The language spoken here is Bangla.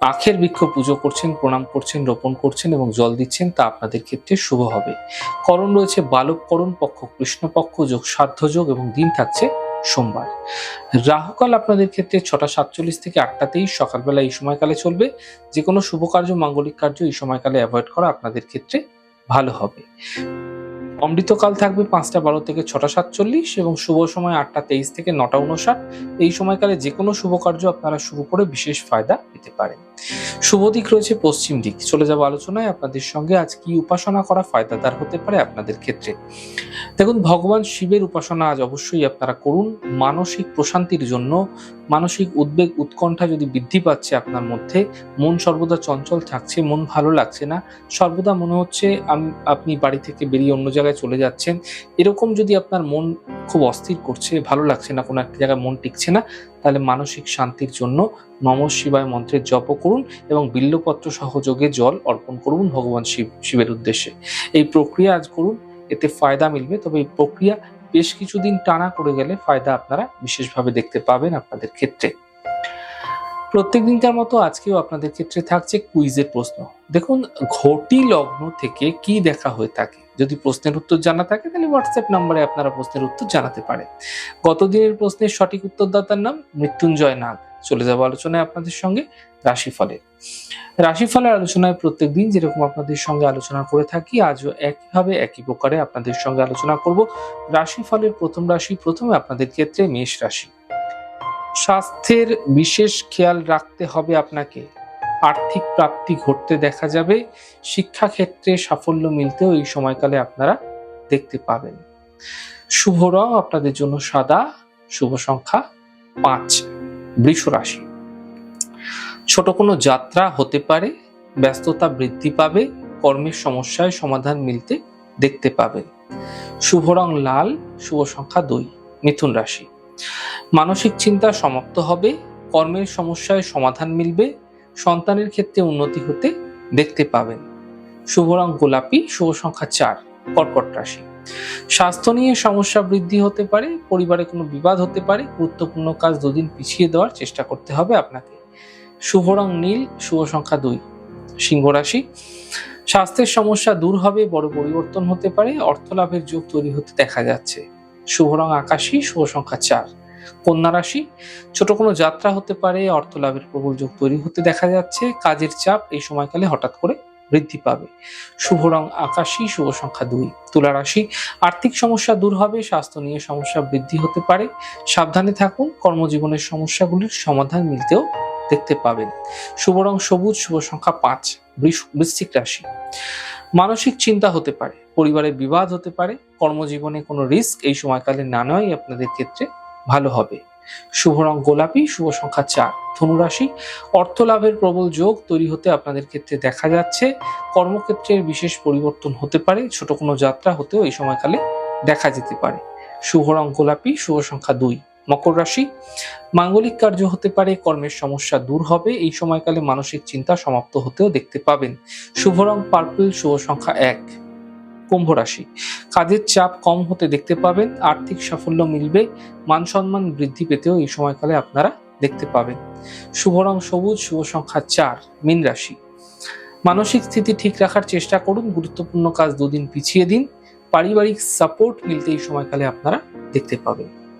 আখের বৃক্ষ পুজো করছেন, প্রণাম করছেন, রোপণ করছেন এবং জল দিচ্ছেন, তা আপনাদের ক্ষেত্রে শুভ হবে। করণ রয়েছে বালক করণ, পক্ষ কৃষ্ণপক্ষ যোগ সাধ্য যোগ এবং দিন থাকছে সোমবার। রাহুকাল আপনাদের ক্ষেত্রে ছটা সাতচল্লিশ থেকে আটটাতেই সকালবেলা এই সময়কালে চলবে। যে কোনো শুভ কার্য, মাঙ্গলিক কার্য এই সময়কালে অ্যাভয়েড করা আপনাদের ক্ষেত্রে ভালো হবে। অমৃতকাল থাকবে পাঁচটা বারো থেকে ছটা সাতচল্লিশ এবং শুভ সময় আটটা তেইশ থেকে নটা উনষাট। এই সময়কালে যে কোনো শুভ কার্য আপনারা শুরু করে বিশেষ ফায়দা পেতে পারেন। শুভ দিক রয়েছে পশ্চিম দিক। চলে যাব আলোচনায়। আপনাদের সঙ্গে আজ কি উপাসনা করা ফায়দাদার হতে পারে আপনাদের ক্ষেত্রে। দেখুন, ভগবান শিবের উপাসনা আজ অবশ্যই আপনারা করুন। মানসিক প্রশান্তির জন্য, মানসিক উদ্বেগ, উৎকণ্ঠা যদি বৃদ্ধি পাচ্ছে আপনার মধ্যে, মন সর্বদা চঞ্চল থাকছে, মন ভালো লাগছে না, সর্বদা মনে হচ্ছে আপনি বাড়ি থেকে বেরিয়ে অন্য জায়গায় চলে যাচ্ছেন। এরকম যদি আপনার মন খুব অস্থির করছে, ভালো লাগছে না, কোনো একটা জায়গায় মন টিকছে না, তাহলে মানসিক শান্তির জন্য নম শিবায় মন্ত্রের জপ করুন এবং বিল্লপত্র সহযোগে জল অর্পণ করুন ভগবান শিব, শিবের উদ্দেশ্যে। এই প্রক্রিয়া আজ করুন। এতে ফায়দা মিলবে। তবে এই প্রক্রিয়া বেশ কিছুদিন টানা করে গেলে ফায়দা আপনারা বিশেষভাবে দেখতে পাবেন আপনাদের ক্ষেত্রে। প্রত্যেক দিনকার মতো আজকেও আপনাদের ক্ষেত্রে থাকছে কুইজের প্রশ্ন। দেখুন, ঘটি লগ্ন থেকে কি দেখা হয়ে থাকে? যদি প্রশ্নের উত্তর জানা থাকে, তাহলে হোয়াটসঅ্যাপ নাম্বারে আপনারা প্রশ্নের উত্তর জানাতে পারেন। গত দিনের প্রশ্নের সঠিক উত্তরদাতার নাম মৃত্যুঞ্জয় নাগ। চলে যাব আলোচনায় আপনাদের সঙ্গে রাশিফলের। রাশিফলের আলোচনায় প্রত্যেক দিন যেরকম আপনাদের সঙ্গে আলোচনা করে থাকি, আজও একইভাবে একই প্রকারে আপনাদের সঙ্গে আলোচনা করব। রাশিফলের প্রথম রাশি, প্রথমে আপনাদের ক্ষেত্রে মেষ রাশি। স্বাস্থ্যের বিশেষ খেয়াল রাখতে হবে আপনাকে। আর্থিক প্রাপ্তি ঘটতে দেখা যাবে। শিক্ষাক্ষেত্রে সাফল্য মিলতেও এই সময়কালে আপনারা দেখতে পাবেন। শুভ রং আপনাদের জন্য সাদা, শুভ সংখ্যা পাঁচ। বৃষ রাশি ছোট কোনো যাত্রা হতে পারে, ব্যস্ততা বৃদ্ধি পাবে, কর্মের সমস্যায় সমাধান মিলতে দেখতে পাবেন শুভ রং লাল, শুভ সংখ্যা দুই, মিথুন রাশি। মানসিক চিন্তা সমাপ্ত হবে, কর্মের সমস্যায় সমাধান মিলবে, সন্তানের ক্ষেত্রে উন্নতি হতে দেখতে পাবেন। শুভ রং গোলাপি, শুভ সংখ্যা চার, কর্কট রাশি। স্বাস্থ্য নিয়ে সমস্যা বৃদ্ধি হতে পারে, পরিবারে কোনো বিবাদ হতে পারে, গুরুত্বপূর্ণ কাজ দুদিন পিছিয়ে দেওয়ার চেষ্টা করতে হবে আপনাকে। শুভ রং নীল, শুভ সংখ্যা দুই। সিংহ রাশি, স্বাস্থ্যের সমস্যা দূর হবে, বড় পরিবর্তন হতে পারে অর্থ লাভের যোগ তৈরি হতে দেখা যাচ্ছে। শুভ রং আকাশী, শুভ সংখ্যা চার। কন্যা রাশি, ছোট কোনো যাত্রা হতে পারে অর্থ লাভের প্রবল যোগ তৈরি হতে দেখা যাচ্ছে, কাজের চাপ এই সময়কালে হঠাৎ করে বৃদ্ধি পাবে। শুভ রং আকাশী, শুভ সংখ্যা দুই। তুলা রাশি, আর্থিক সমস্যা দূর হবে, স্বাস্থ্য নিয়ে সমস্যা বৃদ্ধি হতে পারে। সাবধানে থাকুন, কর্মজীবনের সমস্যাগুলির সমাধান মিলতেও দেখতে পাবেন। শুভ রং সবুজ, শুভ সংখ্যা পাঁচ বৃশ্চিক রাশি। মানসিক চিন্তা হতে পারে, পরিবারে বিবাদ হতে পারে, কর্মজীবনে কোনো রিস্ক এই সময়কালে না নেওয়াই আপনাদের ক্ষেত্রে ভালো হবে। শুভ রং গোলাপি, শুভ সংখ্যা চার, ধনুরাশি। অর্থ লাভের প্রবল যোগ তৈরি হতে আপনাদের ক্ষেত্রে দেখা যাচ্ছে। কর্মক্ষেত্রের বিশেষ পরিবর্তন হতে পারে, ছোট কোনো যাত্রা হতেও এই সময়কালে দেখা যেতে পারে। শুভ রং গোলাপি, শুভ সংখ্যা দুই, মকর রাশি। মাঙ্গলিক কার্য হতে পারে, কর্মের সমস্যা দূর হবে, এই সময়কালে মানসিক চিন্তা সমাপ্ত হতেও দেখতে পাবেন। শুভ রং পার্পল, শুভ সংখ্যা এক। কুম্ভ রাশি। কাজের চাপ কম হতে দেখতে পাবেন, আর্থিক সাফল্য মিলবে, মান সম্মান বৃদ্ধি পেতেও এই সময়কালে আপনারা দেখতে পাবেন। শুভ রং সবুজ, শুভ সংখ্যা চার, মীন রাশি। মানসিক স্থিতি ঠিক রাখার চেষ্টা করুন, গুরুত্বপূর্ণ কাজ দুদিন পিছিয়ে দিন, পারিবারিক সাপোর্ট মিলতে এই সময়কালে আপনারা দেখতে পাবেন।